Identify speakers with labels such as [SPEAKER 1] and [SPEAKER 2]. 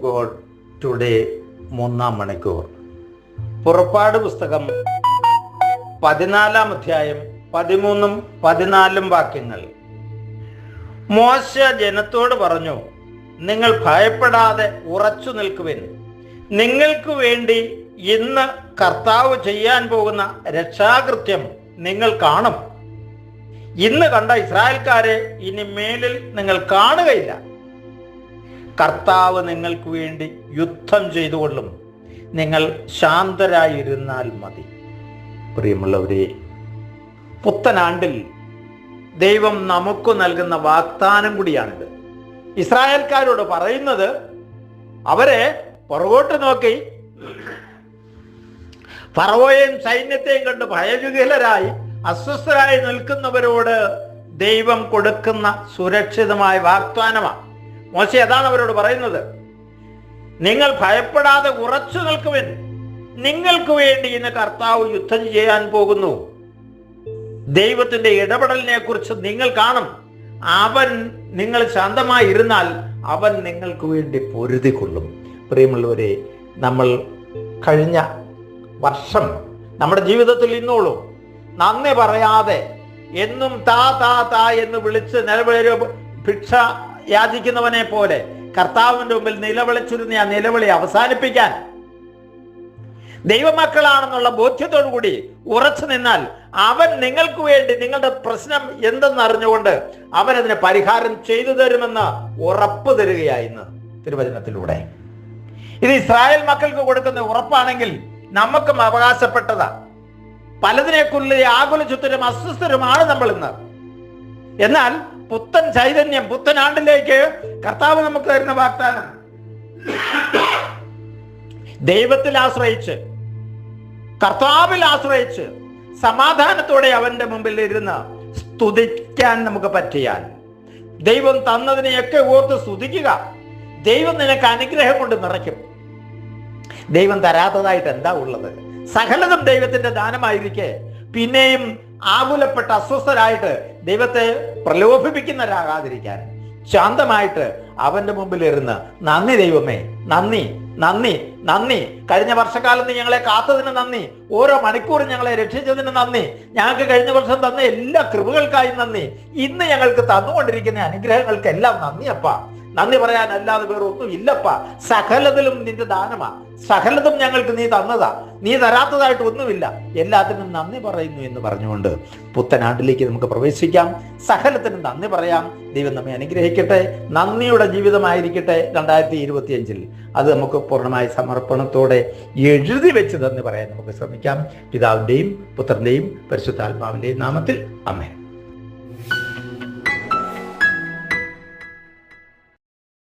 [SPEAKER 1] God today മൂന്നാം മണിക്കൂർ. പുറപ്പാട് പുസ്തകം പതിനാലാം അധ്യായം പതിമൂന്നും പതിനാലും വാക്യങ്ങൾ. മോശ ജനത്തോട് പറഞ്ഞു നിങ്ങൾ ഭയപ്പെടാതെ ഉറച്ചു നിൽക്കുവിൻ. നിങ്ങൾക്ക് വേണ്ടി ഇന്ന് കർത്താവ് ചെയ്യാൻ പോകുന്ന രക്ഷാകൃത്യം നിങ്ങൾ കാണും. ഇന്ന് കണ്ട ഇസ്രായേൽക്കാരെ ഇനി മേലിൽ നിങ്ങൾ കാണുകയില്ല. കർത്താവ് നിങ്ങൾക്ക് വേണ്ടി യുദ്ധം ചെയ്തുകൊള്ളും. നിങ്ങൾ ശാന്തരായിരുന്നാൽ മതി. പ്രിയമുള്ളവരെ പുത്തനാണ്ടിൽ ദൈവം നമുക്ക് നൽകുന്ന വാഗ്ദാനം കൂടിയാണിത്. ഇസ്രായേൽക്കാരോട് പറയുന്നത് അവരെ പുറകോട്ട് നോക്കി. ഫറവോയെയും സൈന്യത്തെയും കണ്ട് ഭയവിഹലരായി അസ്വസ്ഥരായി നിൽക്കുന്നവരോട് ദൈവം കൊടുക്കുന്ന സുരക്ഷിതമായ വാഗ്ദാനമാണ്. മോശ അതാണ് അവരോട് പറയുന്നത്. നിങ്ങൾ ഭയപ്പെടാതെ ഉറച്ചു നിൽക്കുവിൻ. നിങ്ങൾക്ക് വേണ്ടി ഇന്ന് കർത്താവ് യുദ്ധം ചെയ്യാൻ പോകുന്നു. ദൈവത്തിന്റെ ഇടപെടലിനെ കുറിച്ച് നിങ്ങൾ കാണും. അവൻ നിങ്ങൾ ശാന്തമായി ഇരുന്നാൽ അവൻ നിങ്ങൾക്ക് വേണ്ടി പൊരുതിക്കൊള്ളും പ്രിയമുള്ളവരെ നമ്മൾ കഴിഞ്ഞ വർഷം നമ്മുടെ ജീവിതത്തിൽ ഇന്നോളൂ. നന്ദി പറയാതെ എന്നും താ താ താ എന്ന് വിളിച്ച് നിലവിളി ഭിക്ഷ യാചിക്കുന്നവനെ പോലെ കർത്താവിന്റെ മുമ്പിൽ നിലവിളിച്ചിരുന്ന ആ നിലവിളി അവസാനിപ്പിക്കാൻ. ദൈവമക്കളാണെന്നുള്ള ബോധ്യത്തോടു കൂടി ഉറച്ചു നിന്നാൽ അവൻ നിങ്ങൾക്ക് വേണ്ടി നിങ്ങളുടെ പ്രശ്നം എന്തെന്ന് അറിഞ്ഞുകൊണ്ട് അവൻ അതിന് പരിഹാരം ചെയ്തു തരുമെന്ന് ഉറപ്പ് തരികയായി തിരുവചനത്തിലൂടെ. ഇത് ഇസ്രായേൽ മക്കൾക്ക് കൊടുക്കുന്ന ഉറപ്പാണെങ്കിൽ നമുക്കും അവകാശപ്പെട്ടതാ. പലതിനെക്കുള്ള ആകുല ചുത്തരും അസ്വസ്ഥരുമാണ് നമ്മൾ ഇന്ന്. എന്നാൽ പുത്തൻ ചൈതന്യം പുത്തൻ ആണ്ടിലേക്ക് കർത്താവ് നമുക്ക് തരുന്ന വാഗ്ദാനം. ദൈവത്തിൽ ആശ്രയിച്ച് കർത്താവിൽ ആശ്രയിച്ച് സമാധാനത്തോടെ അവന്റെ മുമ്പിൽ ഇരുന്ന് സ്തുതിക്കാൻ നമുക്ക് പറ്റിയാൽ ദൈവം തന്നതിനെയൊക്കെ ഓർത്ത് സ്തുതിക്കുക ദൈവം നിനക്ക് അനുഗ്രഹം കൊണ്ട് നിറയ്ക്കും. ദൈവം തരാത്തതായിട്ട് എന്താ ഉള്ളത്? സകലതും ദൈവത്തിന്റെ ദാനമായിരിക്കെ. പിന്നെയും ആകുലപ്പെട്ട് അസ്വസ്ഥരായിട്ട് ദൈവത്തെ പ്രലോഭിപ്പിക്കുന്നവരാകാതിരിക്കാൻ ശാന്തമായിട്ട് അവന്റെ മുമ്പിൽ ഇരുന്ന് നന്ദി ദൈവമേ നന്ദി നന്ദി നന്ദി. കഴിഞ്ഞ വർഷക്കാലത്ത് ഞങ്ങളെ കാത്തതിന് നന്ദി. ഓരോ മണിക്കൂറും ഞങ്ങളെ രക്ഷിച്ചതിന് നന്ദി. ഞങ്ങൾക്ക് കഴിഞ്ഞ വർഷം തന്ന എല്ലാ കൃപകൾക്കായും നന്ദി. ഇന്ന് ഞങ്ങൾക്ക് തന്നുകൊണ്ടിരിക്കുന്ന അനുഗ്രഹങ്ങൾക്കെല്ലാം നന്ദി അപ്പ. നന്ദി പറയാൻ അല്ലാതെ വേറെ ഒന്നും ഇല്ലപ്പ. സകലതിലും നിന്റെ ദാനമാ. സകലതും ഞങ്ങൾക്ക് നീ തന്നതാ. നീ തരാത്തതായിട്ട് ഒന്നുമില്ല. എല്ലാത്തിനും നന്ദി പറയുന്നു എന്ന് പറഞ്ഞുകൊണ്ട് പുത്തനാണ്ടിലേക്ക് നമുക്ക് പ്രവേശിക്കാം. സകലത്തിനും നന്ദി പറയാം. ദൈവം നമ്മെ അനുഗ്രഹിക്കട്ടെ. നന്ദിയുടെ ജീവിതമായിരിക്കട്ടെ രണ്ടായിരത്തി ഇരുപത്തിയഞ്ചിൽ അത് നമുക്ക് പൂർണമായ സമർപ്പണത്തോടെ എഴുതി വെച്ച് നന്ദി പറയാൻ നമുക്ക് ശ്രമിക്കാം. പിതാവിന്റെയും പുത്രന്റെയും പരിശുദ്ധാത്മാവിന്റെയും നാമത്തിൽ. അമ്മേ